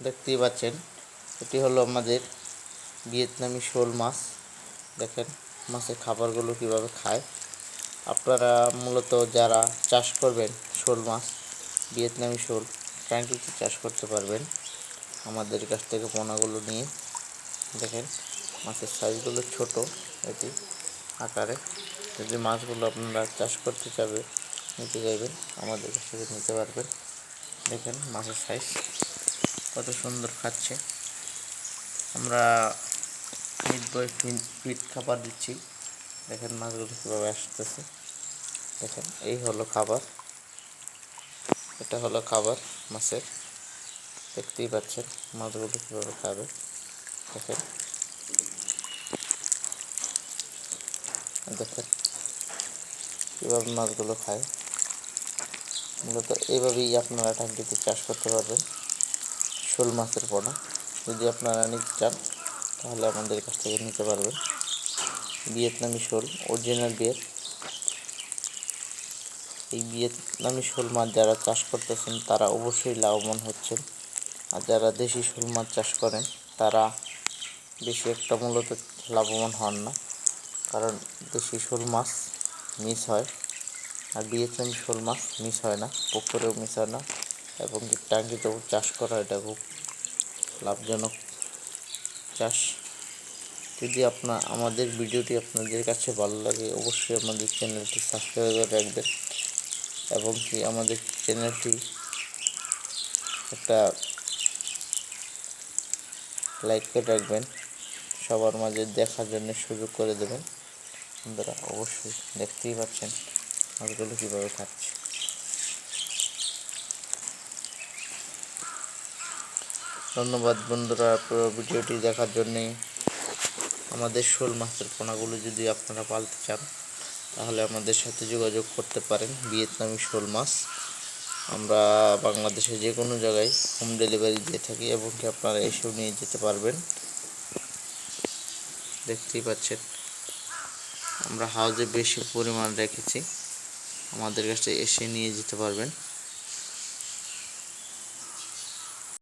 দেখতেই পাচ্ছেন, এটি হলো আমাদের ভিয়েতনামি শোল মাছ। দেখেন মাছের খাবারগুলো কীভাবে খায়। আপনারা মূলত যারা চাষ করবেন শোল মাছ, ভিয়েতনামি শোল ট্যাঙ্কিতে চাষ করতে পারবেন আমাদের কাছ থেকে পোনাগুলো নিয়ে। দেখেন মাছের সাইজগুলো ছোট এটি আকারে। যদি মাছগুলো আপনারা চাষ করতে চাবে, নিতে চাইবেন, আমাদের কাছ থেকে নিতে পারবেন। দেখেন মাছের সাইজ। কত সুন্দর খাচ্ছে। আমরা মিট বয় ফিট খাবার দিচ্ছি। দেখেন মাছগুলো কীভাবে আসতেছে। দেখেন, এই হলো খাবার। এটা হলো খাবার মাছের। দেখতেই পাচ্ছেন মাছগুলো কীভাবে খাবে। দেখেন। দেখেন কীভাবে মাছগুলো খায়। মূলত এইভাবেই আপনারা ট্যাঙ্কিতে চাষ করতে পারবেন। শোল মাছের পোনা যদি আপনারা নিতে চান, তাহলে আমাদের কাছ থেকে নিতে পারবেন। ভিয়েতনামি শোল অরিজিনাল বিয়ের এই ভিয়েতনামি শোল মাছ যারা চাষ করতেছেন, তারা অবশ্যই লাভবান হচ্ছেন। আর যারা দেশি শোল মাছ চাষ করেন, তারা বেশি একটা মূলত লাভবান হন না। কারণ দেশি শোল মাছ মিস হয়, আর ভিয়েতনামি শোল মাছ মিস হয় না, পুকুরেও মিস হয় না। এবং কি ট্যাঙ্কিতেও চাষ করা, এটা খুব লাভজনক চাষ। যদি আপনার আমাদের ভিডিওটি আপনাদের কাছে ভালো লাগে, অবশ্যই আমাদের চ্যানেলটি সাবস্ক্রাইব করে রাখবেন এবং কি আমাদের চ্যানেলটি একটা লাইক করে রাখবেন। সবার মাঝে দেখার জন্য সুযোগ করে দেবেন। আপনারা অবশ্যই দেখতেই পাচ্ছেন মাছগুলো কীভাবে খাচ্ছে। ধন্যবাদ বন্ধুরা পুরো ভিডিওটি দেখার জন্যে আমাদের শোল মাছের পোনাগুলো যদি আপনারা পালতে চান, তাহলে আমাদের সাথে যোগাযোগ করতে পারেন, ভিয়েতনামি শোল মাছ। আমরা বাংলাদেশে যে কোনো জায়গায় হোম ডেলিভারি দিয়ে থাকি এবং কি আপনারা এসেও নিয়ে যেতে পারবেন। দেখতেই পাচ্ছেন, আমরা হাউজে বেশি পরিমাণ রেখেছি। আমাদের কাছে এসে নিয়ে যেতে পারবেন।